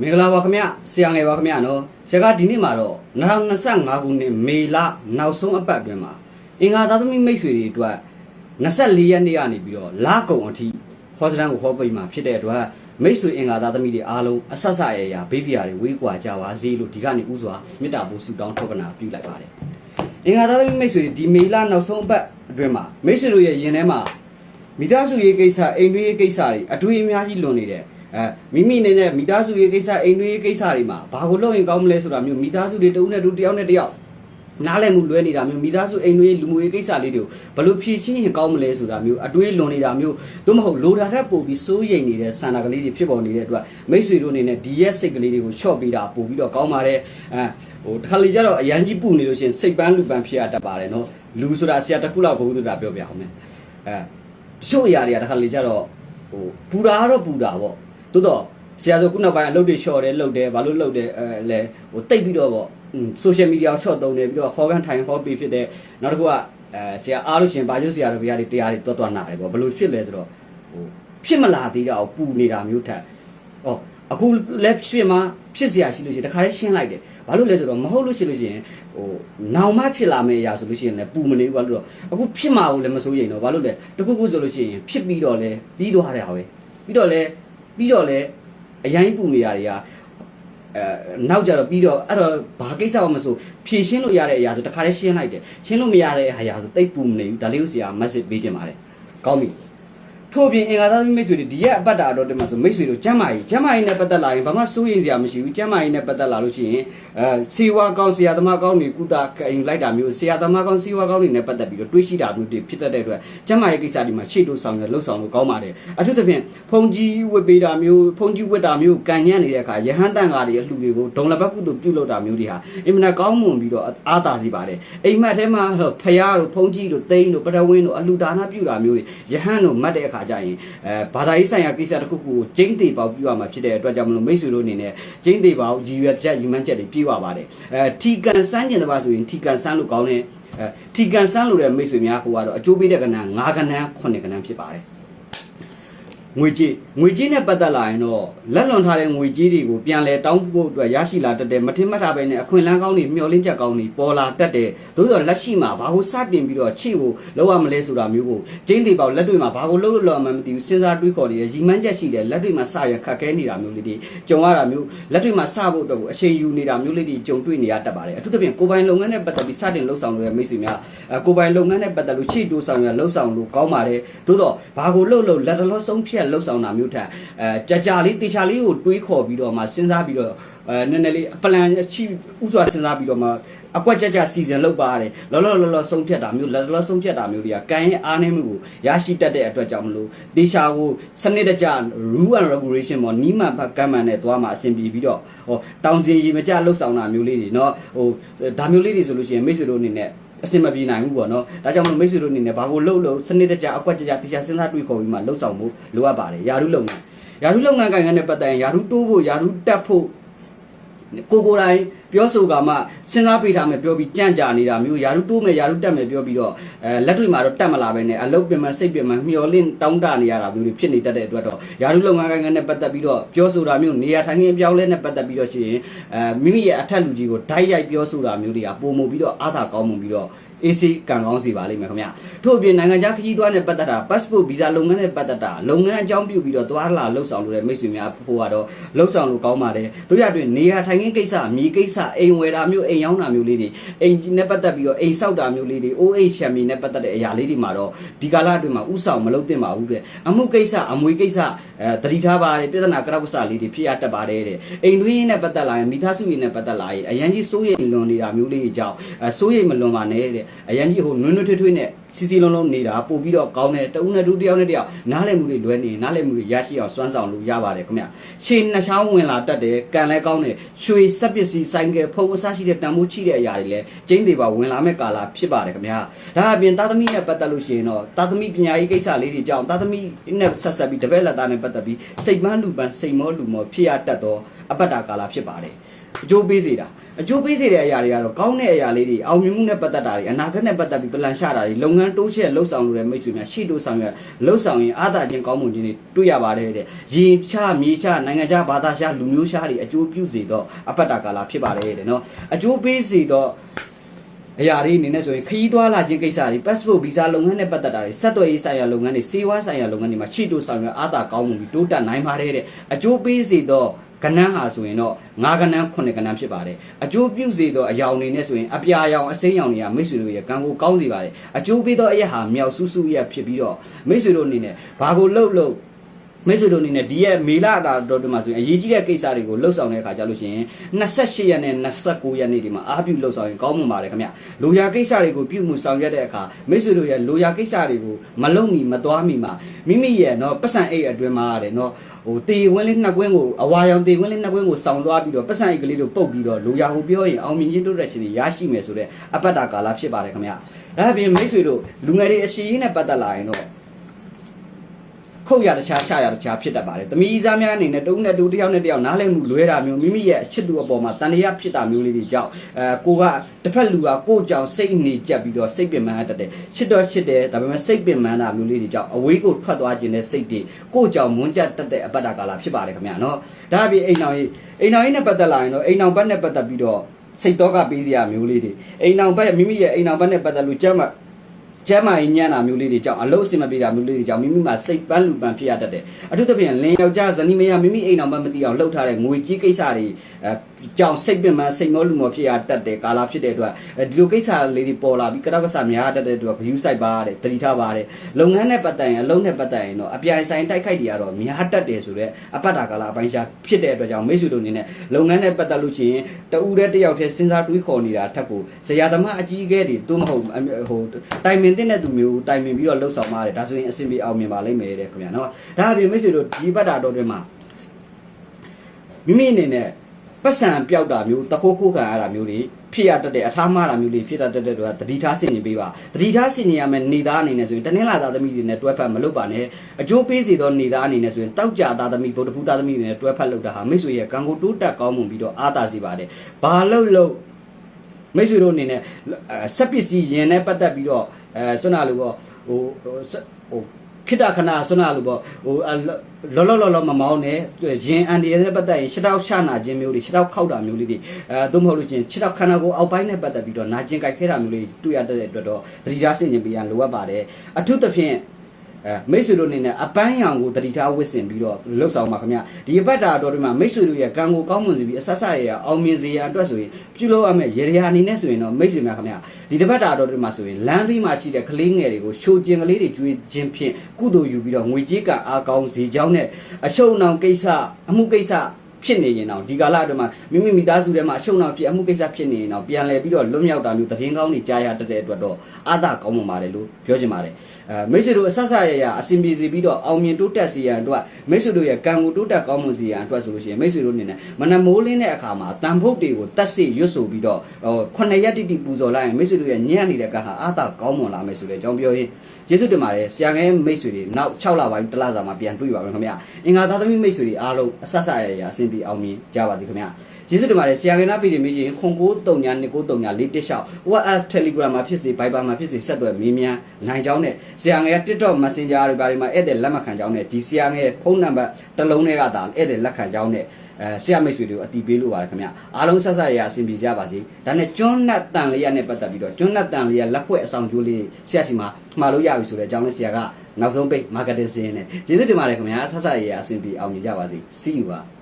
မင်္ဂလာပါခင်ဗျဆရာငယ်ပါခင်ဗျနော်ဆရာကဒီနေ့မှာတော့2025ခုနှစ်မေလနောက်ဆုံးအပတ်အတွင်းမှာအင်္ဂါသားသမီးမိတ်ဆွေတွေအတွက်24ရက်နေ့ကနေပြီးတော့လကုံအထိဟောစတန်ကိုဟောပိတ်မှာဖြစ်တဲ့အတွက်မိတ်ဆွေအင်္ဂါသားသမီးတွေအားလုံးအဆက်ဆက်ရရဘေးပြာတွေဝေးကွာကြပါစေလို့ဒီကနေ့ဥစွာမေတ္တာပို့ဆုတောင်းထောက်ပနာပြုလိုက်ပါတယ်အင်္ဂါသားသမီးမိတ်ဆွေတွေဒီမေလနောက်ဆုံးအပတ်အတွင်းမှာမိတ်ဆွေတို့ရဲ့ယင်ထဲမှာမိသားစုရေးကိစ္စအိမ်တွင်းရေးကိစ္စတွေအတွေ့အများကြီးလွန်နေတယ် အဲမိမိအနေနဲ့မိသားစုရေးကိစ္စအိမ်တွင်းရေးကိစ္စတွေမှာဘာကိုလုပ်ရင်ကောင်းမလဲဆိုတာမျိုးမိသားစုတွေတဦးနဲ့တူတယောက်နဲ့တယောက်နားလည်မှုလွဲနေတာမျိုးမိသားစုအိမ်တွင်းရေးလူမှုရေးကိစ္စလေးတွေကိုဘယ်လိုဖြေရှင်းရင်ကောင်းမလဲဆိုတာမျိုးအတွေ့လွန်နေတာမျိုးသို့မဟုတ်လိုတာထက်ပိုပြီးစိုးရိမ်နေတဲ့ဆန္ဒကလေးတွေဖြစ်ပေါ်နေတဲ့အတွက်မိတ်ဆွေတို့အနေနဲ့ဒီရက်စိတ်ကလေးတွေကိုချော့ပေးတာပို့ပြီးတော့ကောင်းပါတယ်အဲဟိုတစ်ခါလေကျတော့အရန်ကြီးပူနေလို့ရှိရင်စိတ်ပန်းလူပန်းဖြစ်ရတတ်ပါတယ်နော်လူဆိုတာဆရာတစ်ခုလောက်ဘုသူတာပြောပြအောင်မယ်အဲတချို့အရာတွေကတစ်ခါလေကျတော့ဟိုပူတာကတော့ပူတာပေါ့ တိုးတော့ဆရာဆိုခုနောက်ပိုင်းအလုပ်တွေ short တယ်လုပ်တယ်ဘာလို့လုပ်တယ်အဲလဲဟိုတိတ်ပြီးတော့ပေါ့ social media ကို short သုံးတယ်ပြီးတော့ဟောကန်ထိုင်ဟောပေးဖြစ်တဲ့နောက်တစ်ခုကအဲဆရာအားလို့ရှရင်ဘာလို့ဆရာတို့ဗျာတွေတရားတွေတွတ်တွတ်နာတယ်ပေါ့ဘယ်လိုဖြစ်လဲဆိုတော့ဟိုဖြစ်မလာသေးတာကိုပူနေတာမျိုးထက်ဟောအခုလက်ဖြစ်မှာဖြစ်เสียရှိလို့ရှိရင်တခါလေးရှင်းလိုက်တယ်ဘာလို့လဲဆိုတော့မဟုတ်လို့ရှိလို့ရှိရင်ဟိုနောင်မဖြစ်လာမယ့်အရာဆိုလို့ရှိရင်လည်းပူမနေဘူးဘာလို့တော့အခုဖြစ်မှာကိုလည်းမစိုးရိမ်တော့ဘာလို့လဲတခုခုဆိုလို့ရှိရင်ဖြစ်ပြီးတော့လဲပြီးသွားတယ်ဟာပဲပြီးတော့လဲ ပြီးတော့လဲအရင်ပူနေရတွေကအဲနောက်ကြတော့ပြီးတော့အဲ့တော့ဘာကိစ္စမှမဆိုဖြည့်ရှင်းလို့ရတဲ့အရာဆိုတခါလေးရှင်းလိုက်တယ်ရှင်းလို့မရတဲ့အရာဆိုတိတ်ပူမနေဘူးဒါလေးကိုဆရာ message ပေးခြင်းပါတယ်ကောင်းပြီ ထို့ပြင်အင်္ဂါသားမိတ်ဆွေတွေဒီရက်အပတ်တာတော့တည်းမှာဆိုမိတ်ဆွေတို့ကျမ်းမာရေးကျမ်းမာရေးနဲ့ပတ်သက်လာရင်ဘာမှစိုးရင်စရာမရှိဘူးကျမ်းမာရေးနဲ့ပတ်သက်လာလို့ရှိရင်အဲစီဝါကောင်းဆရာသမားကောင်းတွေကုသကင်လိုက်တာမျိုးဆရာသမားကောင်းစီဝါကောင်းတွေနဲ့ပတ်သက်ပြီးတော့တွေးရှိတာမျိုးတွေဖြစ်တတ်တဲ့အတွက်ကျမ်းမာရေးကိစ္စဒီမှာရှေ့တို့ဆောင်ရလှုပ်ဆောင်လို့ကောင်းပါတယ်အထူးသဖြင့်ဖုန်ကြီးဝတ်ပေးတာမျိုးဖုန်ကြီးဝတ်တာမျိုးကန်ညံ့နေတဲ့အခါယဟန်တန်ကားတွေအလှူတွေကိုဒုံလဘကုတို့ပြုလုပ်တာမျိုးတွေဟာအင်မတန်ကောင်းမွန်ပြီးတော့အားသာစေပါတယ်အိမ်မက်ထဲမှာဖယားတို့ဖုန်ကြီးတို့သိန်းတို့ပရဝင်းတို့အလှူဒါနပြုတာမျိုးတွေယဟန်တို့မတ်တဲ့အခါကျရင်အဲဘာသာရေးဆိုင်ရာကိစ္စတစ်ခုခုကိုကျင်းသေးပေါက်ပြုရမှာဖြစ်တဲ့အတွက်ကြောင့်မလို့မိတ်ဆွေတို့အနေနဲ့ကျင်းသေးပေါက်ရည်ရွယ်ချက်ရည်မှန်းချက်တွေပြည့်ဝပါတယ်အဲထီကန်စမ်းကျင်တဲ့ပါဆိုရင်ထီကန်စမ်းလို့ကောင်းတယ်အဲထီကန်စမ်းလို့တဲ့မိတ်ဆွေများဟိုကတော့အကျိုးပေးတဲ့ကဏ္ဍ9ကဏ္ဍ9ကဏ္ဍဖြစ်ပါတယ် ငွေကြေးငွေကြေးနဲ့ပတ်သက်လာရင်တော့လက်လွန်ထားတဲ့ငွေကြေးတွေကိုပြန်လဲတောင်းဖို့အတွက်ရရှိလာတတ်တဲ့မထင်မှတ်ထားပဲနဲ့အခွင့်အလမ်းကောင်းတွေမျှော်လင့်ချက်ကောင်းတွေပေါ်လာတတ်တဲ့သို့သောလက်ရှိမှာဘာကိုစတင်ပြီးတော့ချိကိုလောက်ရမလဲဆိုတာမျိုးကိုကျင်းသေးပေါက်လက်တွေ့မှာဘာကိုလုပ်လို့လောက်မှမသိဘူးစဉ်းစားတွေးခေါ်နေရရီမှန်းချက်ရှိတယ်လက်တွေ့မှာစရခက်ခဲနေတာမျိုးလေးတွေကြုံရတာမျိုးလက်တွေ့မှာစဖို့အတွက်ကိုအချိန်ယူနေတာမျိုးလေးတွေကြုံတွေ့နေရတတ်ပါတယ်အထူးသဖြင့်ကိုယ်ပိုင်လုပ်ငန်းနဲ့ပတ်သက်ပြီးစတင်လှုပ်ဆောင်နေတဲ့မိတ်ဆွေများအဲကိုယ်ပိုင်လုပ်ငန်းနဲ့ပတ်သက်လို့ချိတိုးဆောင်ရလှုပ်ဆောင်လို့ကောင်းပါတယ်သို့တော့ဘာကိုလှုပ်လို့လက်တလောဆုံးဖြတ်လှုပ်ဆောင်တာမျိုးထက်အဲကြာကြာလေးတေချာလေးကိုတွေးခေါ်ပြီးတော့မှစဉ်းစားပြီးတော့အဲနည်းနည်းလေးပလန်ချိဥစွာစဉ်းစားပြီးတော့မှအကွက်ကြကြစီစဉ်လုပ်ပါရတယ်လောလောလောလောဆုံးဖြတ်တာမျိုးလက်လောဆုံးဖြတ်တာမျိုးတွေကကံရဲ့အားနည်းမှုကိုရရှိတတ်တဲ့အတွက်ကြောင့်မလို့တေချာကိုစနစ်တကျ rule and regulation ပေါ့နီးမှန်ဖတ်ကမ်းမှန်နဲ့သွားမှာအဆင်ပြေပြီးတော့ဟောတောင်စင်ရီမကြလှုပ်ဆောင်တာမျိုးလေးတွေเนาะဟိုဒါမျိုးလေးတွေဆိုလို့ရှိရင်မိတ်ဆွေတို့အနေနဲ့ အစင်မပြေနိုင်ဘူးပေါ့နော်ဒါကြောင့်မလို့မိတ်ဆွေတို့အနေနဲ့ဘာကိုလှုပ်လို့စနစ်တကျအကွက်ကြကြတေချာစဉ်းစားတွေးခေါ်ပြီးမှလှုပ်ဆောင်ဖို့လိုအပ်ပါတယ်ယာရုလုပ်ငန်းယာရုလုပ်ငန်းကိုင်ငန်းနဲ့ပတ်သက်ရင်ယာရုတိုးဖို့ယာရုတက်ဖို့ ကိုကိုယ်တိုင်ပြောဆိုကမှစဉ်းစားပေးထားမယ်ပြောပြီးကြံ့ကြာနေတာမျိုးယာရုတိုးမယ်ယာရုတက်မယ်ပြောပြီးတော့အဲလက်တွေ့မှာတော့တက်မလာပဲနဲ့အလုတ်ပြင်မှစိတ်ပြင်မှမျောလင့်တောင်းတနေရတာမျိုးတွေဖြစ်နေတတ်တဲ့အတွက်တော့ယာရုလုပ်ငန်းကိုင်ငန်းနဲ့ပတ်သက်ပြီးတော့ပြောဆိုတာမျိုးနေရာထိုင်ခင်းပြောင်းလဲနဲ့ပတ်သက်ပြီးတော့ရှိရင်အဲမိမိရဲ့အထက်လူကြီးကိုဓာတ်ရိုက်ပြောဆိုတာမျိုးတွေကပုံမှုပြီးတော့အားသာကောင်းမှုပြီးတော့ AC ကံကောင်းစီပါလိမ့်မယ်ခင်ဗျာထို့အပြင်နိုင်ငံခြားခရီးသွားနဲ့ပတ်သက်တာ passport visa လုပ်ငန်းနဲ့ပတ်သက်တာလုပ်ငန်းအကြောင်းပြုပြီးတော့သွားလာလှုပ်ဆောင်လို့တဲ့မိတ်ဆွေများဖို့ကတော့လှုပ်ဆောင်လို့ကောင်းပါတယ်တို့ရအတွင်းနေရာထိုင်ခင်းကိစ္စမြေကိစ္စအိမ်ဝယ်တာမျိုးအိမ်ရောင်းတာမျိုးလေးတွေအိမ်နဲ့ပတ်သက်ပြီးတော့အိမ်ဆောက်တာမျိုးလေးတွေ OH ရှမ်မီနဲ့ပတ်သက်တဲ့အရာလေးတွေမှာတော့ဒီကာလအတွင်းမှာဥဆောင်မလုပ်သင့်ပါဘူးတဲ့အမှုကိစ္စအမွေကိစ္စအဲတတိထားပါတယ်ပြဿနာကရောက်ဆာလေးတွေဖြစ်ရတတ်ပါတယ်တဲ့အိမ်တွင်းနဲ့ပတ်သက်လာရင်မိသားစုရေးနဲ့ပတ်သက်လာရင်အရန်ကြီးစိုးရိမ်လွန်နေတာမျိုးလေးတွေကြောင့်အဲစိုးရိမ်မလွန်ပါနဲ့တဲ့အရန်ကြီးဟိုနွန်းနွန်းထွေးထွေးနဲ့စီစီလုံးလုံးနေတာပို့ပြီးတော့ကောင်းတယ်တဦးနဲ့တူတယောက်နဲ့တယောက်နားလည်မှုတွေလွဲနေနားလည်မှုတွေရရှိအောင်စွမ်းဆောင်လို့ရပါတယ်ခင်ဗျရှေးနှချောင်းဝင်လာတတ်တယ်ကံလည်းကောင်းတယ်ရွှေစက်ပစ္စည်းဆိုင်ကယ်ဖုံအစရှိတဲ့တန်ဖိုးချိတဲ့အရာတွေလည်းကျင်းသေးပါဝင်လာမဲ့ကာလဖြစ်ပါတယ်ခင်ဗျဒါအပြင်သားသမီးနဲ့ပတ်သက်လို့ရှိရင်တော့သားသမီးပညာရေးကိစ္စလေးတွေကြောင့်သားသမီးနဲ့ဆက်ဆက်ပြီးတပည့်လက်သားနဲ့ပတ်သက်ပြီးစိတ်ပန်းလူပန်းစိတ်မောလူမောဖြစ်ရတတ်တော့အပတ္တကာလဖြစ်ပါတယ်အကျိုးပေးစေတာ အကျိုးပေးစေတဲ့အရာတွေကတော့ကောင်းတဲ့အရာလေးတွေအောင်မြင်မှုနဲ့ပတ်သက်တာတွေအနာဂတ်နဲ့ပတ်သက်ပြီးပလန်ရှာတာတွေလုပ်ငန်းတိုးချဲ့လှုပ်ဆောင်လို့တဲ့မိတ်ဆွေများရှေ့တိုးဆောင်ရလှုပ်ဆောင်ရင်အားသာခြင်းကောင်းမှုခြင်းတွေတွေ့ရပါတယ်တဲ့ရင်ချမြေချနိုင်ငံခြားဘာသာရှာလူမျိုးရှာတွေအကျိုးပြုစေတော့အပတ်တာကာလဖြစ်ပါတယ်တဲ့နော်အကျိုးပေးစေတော့အရာတွေအနေနဲ့ဆိုရင်ခရီးသွားလာခြင်းကိစ္စတွေ passport visa လုပ်ငန်းနဲ့ပတ်သက်တာတွေဆက်သွယ်ရေးဆိုင်ရာလုပ်ငန်းတွေစေဝါဆိုင်ရာလုပ်ငန်းတွေမှာရှေ့တိုးဆောင်ရွက်အားသာကောင်းမှုပြီးတိုးတက်နိုင်ပါတယ်တဲ့အကျိုးပေးစေတော့ ကဏ္ဍဟာဆိုရင်တော့၅ကဏ္ဍ9ကဏ္ဍဖြစ်ပါတယ်အကျိုးပြုစေတော့အယောင်တွေနဲ့ဆိုရင်အပြာရောင်အစိမ်းရောင်တွေကမိတ်ဆွေတို့ရဲ့ကံကိုကောင်းစေပါတယ်အကျိုးပေးတော့အရာဟာမြောက်ဆူးဆူရဖြစ်ပြီးတော့မိတ်ဆွေတို့အနေနဲ့ဘာကိုလှုပ်လှုပ် မိတ်ဆွေတို့အနေနဲ့ဒီရဲ့မေလအတာတော်တို့မှာဆိုရင်အရေးကြီးတဲ့ကိစ္စတွေကိုလှုပ်ဆောင်တဲ့အခါကျလို့ရှိရင်28ရက်နဲ့29ရက်နေ့ဒီမှာအားပြုလှုပ်ဆောင်ရင်ကောင်းမှပါတယ်ခင်ဗျလိုရာကိစ္စတွေကိုပြုမှုဆောင်ရွက်တဲ့အခါမိတ်ဆွေတို့ရဲ့လိုရာကိစ္စတွေကိုမလုံမီမသွားမီမှာမိမိရဲ့เนาะပတ်စံအိတ်အတွင်းမှာရတယ်เนาะဟိုတေဝင်းလေးနှစ်ကွင်းကိုအဝါရောင်တေဝင်းလေးနှစ်ကွင်းကိုစောင်းသွားပြီးတော့ပတ်စံအိတ်ကလေးကိုပုတ်ပြီးတော့လိုရာကိုပြောရင်အောင်မြင်ခြင်းတိုးတက်ခြင်းတွေရရှိမယ်ဆိုတဲ့အပတ္တကာလဖြစ်ပါတယ်ခင်ဗျဒါအပြင်မိတ်ဆွေတို့လူငယ်တွေအရှိရေးနဲ့ပတ်သက်လာရင်တော့ ခုတ်ရတခြားချရတခြားဖြစ်တတ်ပါတယ်။သမီးစားများအနေနဲ့တုံးနဲ့တူတစ်ယောက်နဲ့တစ်ယောက်နားလည်မှုလွဲတာမျိုးမိမိရဲ့အချစ်သူအပေါ်မှာတန်တရားဖြစ်တာမျိုးလေးတွေကြောင့်အဲကိုကတစ်ဖက်လူကကိုယ့်ကြောင့်စိတ်နေကြက်ပြီးတော့စိတ်ပင်ပန်းတတ်တယ်။ချစ်တော့ချစ်တယ်ဒါပေမဲ့စိတ်ပင်ပန်းတာမျိုးလေးတွေကြောင့်အဝေးကိုထွက်သွားခြင်းနဲ့စိတ်တွေကိုယ့်ကြောင့်မွန်းကြက်တတ်တဲ့အပတ္တကာလဖြစ်ပါတယ်ခင်ဗျာနော်။ဒါအပြင်အိမ်အောင်ကြီးအိမ်အောင်ကြီးနဲ့ပတ်သက်လာရင်တော့အိမ်အောင်ဘက်နဲ့ပတ်သက်ပြီးတော့စိတ်တော့ကပေးစရာမျိုးလေးတွေအိမ်အောင်ဘက်မိမိရဲ့အိမ်အောင်ဘက်နဲ့ပတ်သက်လို့ကျမ်းမှာ ကျမ်းမာရေးညံ့တာမျိုးလေးတွေကြောင့်အလုတ်အစင်မပြေတာမျိုးလေးတွေကြောင့်မိမိမှာစိတ်ပန်းလူပန်းဖြစ်ရတတ်တယ်အထူးသဖြင့်လင်ယောက်ျားဇနီးမယားမိမိအိမ်အောင်မမသိအောင်လှုပ်ထားတဲ့ငွေကြီးကိစ္စတွေအဲကြောင့်စိတ်ပင်ပန်းစိတ်မောလူမောဖြစ်ရတတ်တယ်ကာလာဖြစ်တဲ့အတွက်ဒီလိုကိစ္စလေးတွေပေါ်လာပြီးကတောက်ကဆများတတ်တဲ့အတွက်ဂယူးဆိုင်ပါတဲ့တတိထားပါတဲ့လုပ်ငန်းနဲ့ပတ်သက်ရင်အလုံးနဲ့ပတ်သက်ရင်တော့အပြိုင်ဆိုင်တိုက်ခိုက်တွေကတော့များတတ်တယ်ဆိုတော့အပတ်တာကာလာအပိုင်းရှားဖြစ်တဲ့အတွက်ကြောင့်မိတ်ဆွေတို့အနေနဲ့လုပ်ငန်းနဲ့ပတ်သက်လို့ရှိရင်တဦးတည်းတစ်ယောက်တည်းစဉ်းစားတွေးခေါ်နေတာထက်ကိုဇရာသမားအကြီးအကဲတွေသို့မဟုတ်ဟိုတိုင်ပင်တဲ့သူမျိုးတိုင်ပင်ပြီးတော့လှုပ်ဆောင်ပါတယ်ဒါဆိုရင်အဆင်ပြေအောင်မြင်ပါလိမ့်မယ်တဲ့ခင်ဗျာနော်ဒါအပြင်မိတ်ဆွေတို့ဒီပတ်တာတော်တွင်မှာမိမိအနေနဲ့ပတ်စံပျောက်တာမျိုးတခိုးခိုးခံရတာမျိုးတွေဖြစ်ရတတ်တဲ့အထားမှားတာမျိုးတွေဖြစ်တတ်တဲ့တွေကတတိထားဆင်ញင်ပေးပါတတိထားဆင်ញင်ရမယ်နေသားအနေနဲ့ဆိုရင်တနင်္လာသားသမီးတွေနဲ့တွဲဖက်မလုပ်ပါနဲ့အကျိုးပေးစီသောနေသားအနေနဲ့ဆိုရင်တောက်ကြသားသမီးဗုဒ္ဓဖူးသားသမီးတွေနဲ့တွဲဖက်လုပ်တာဟာမိတ်ဆွေရဲ့ကံကိုတိုးတက်ကောင်းမွန်ပြီးတော့အားသာစေပါတယ်ဘာလို့လို့ မိတ်ဆွေတို့အနေနဲ့အဲဆက်ပစ္စည်းရင်နဲ့ပတ်သက်ပြီးတော့အဲဆွနာလို့ပေါ့ဟိုဟိုဆက်ဟိုခိတခဏဆွနာလို့ပေါ့ဟိုအလောလောလောလောမမောင်းနဲ့ရင်အန်ဒီရဲ့ပတ်သက်ရင်ခြေထောက်ချနာခြင်းမျိုးတွေခြေထောက်ခောက်တာမျိုးလေးတွေအဲသို့မဟုတ်လို့ချင်းခြေထောက်ခန္ဓာကိုယ်အောက်ပိုင်းနဲ့ပတ်သက်ပြီးတော့နာကျင်ကြိုက်ခဲတာမျိုးလေးတွေ့ရတဲ့အတွက်တော့သတိထားဆင်ခြင်ပေးရန်လိုအပ်ပါတယ်အထူးသဖြင့် အဲမိတ်ဆွေတို့အနေနဲ့အပန်းရောင်ကိုတတိထားဝစ်စင်ပြီးတော့လှုပ်ဆောင်ပါခင်ဗျဒီအပတ်တာတော်တွေမှာမိတ်ဆွေတို့ရဲ့ကံကိုကောင်းမွန်စေပြီးအဆက်ဆက်ရရအောင်မြင်စေရန်အတွက်ဆိုရင်ပြုလုပ်ရမယ့်ရေရာအနေနဲ့ဆိုရင်တော့မိတ်ဆွေများခင်ဗျဒီတပတ်တာတော်တွေမှာဆိုရင်လမ်းပြီးမှရှိတဲ့ကလေးငယ်တွေကိုရှိုးကျင်ကလေးတွေကျွေးခြင်းဖြင့်ကုသိုလ်ယူပြီးတော့ငွေကြေးကအားကောင်းစေကြောင်းနဲ့အရှုံအောင်ကိစ္စအမှုကိစ္စ ဖြစ်နေရင်တော့ဒီကာလအတွင်းမှာမိမိမိသားစုထဲမှာအရှုံအောင်ဖြစ်အမှုကိစ္စဖြစ်နေရင်တော့ပြန်လဲပြီးတော့လွတ်မြောက်တာမျိုးသတင်းကောင်းတွေကြားရတတ်တဲ့အတွက်တော့အားသာကောင်းမှပါတယ်လို့ပြောချင်ပါတယ်အဲမိတ်ဆွေတို့အဆက်ဆက်ရရအစီအပြေစီပြီးတော့အောင်မြင်တိုးတက်စေရန်အတွက်မိတ်ဆွေတို့ရဲ့ကံကိုတိုးတက်ကောင်းမွန်စေရန်အတွက်ဆိုလို့ရှိရင်မိတ်ဆွေတို့အနေနဲ့မနက်မိုးလင်းတဲ့အခါမှာတန်ဖုတ်တွေကိုတက်စေရွတ်ဆိုပြီးတော့ဟိုခုနှစ်ရက်တိတိပူဇော်လိုက်ရင်မိတ်ဆွေတို့ရဲ့ညံ့နေတဲ့ကံဟာအားသာကောင်းမွန်လာမယ်ဆိုတဲ့အကြောင်းပြောရင်ယေရှုတင်ပါတယ်ဆရာငယ်မိတ်ဆွေတွေနောက်6လပိုင်းတစ်လစာမှာပြန်တွေ့ပါမယ်ခင်ဗျအင်္ဂါသားသမီးမိတ်ဆွေတွေအားလုံးအဆက်ဆက်ရရအစီအပြေအောင်မြင်ကြပါစေခင်ဗျယေရှုတင်ပါတယ်ဆရာငယ်နာပြည်တွေမေးချင်ခွန်ကိုတုံညာနှစ်ကိုတုံညာလေးတစ်လျှောက် WhatsApp Telegram မှာဖြစ်စေ Viber မှာဖြစ်စေဆက်သွယ်မေးမြန်းနိုင်ကြောင်းနဲ့ဆရာငယ်က TikTok Messenger တွေဘာတွေမှာဧည့်သည်လက်မခံကြောင်းနဲ့ဒီဆရာငယ်ဖုန်းနံပါတ်တစ်လုံးထဲကသာဧည့်သည်လက်ခံကြောင်းနဲ့အဲဆရာမိတ်ဆွေတွေကိုအတီးပေးလို့ပါတယ်ခင်ဗျအားလုံးဆက်ဆက်ရအဆင်ပြေကြပါစေဒါနဲ့ကျွန်းနတ်တန်လေးရနဲ့ပတ်သက်ပြီးတော့ကျွန်းနတ်တန်လေးရလက်ဖွဲ့အဆောင်ကျိုးလေးဆရာရှိမှာမှာလို့ရပြီဆိုတဲ့အကြောင်းလေးဆရာကနောက်ဆုံးပိတ် marketing စင်းနဲ့ကျေးဇူးတင်ပါတယ်ခင်ဗျာဆက်ဆက်ရအဆင်ပြေအောင်မြင်ကြပါစေ see you ပါ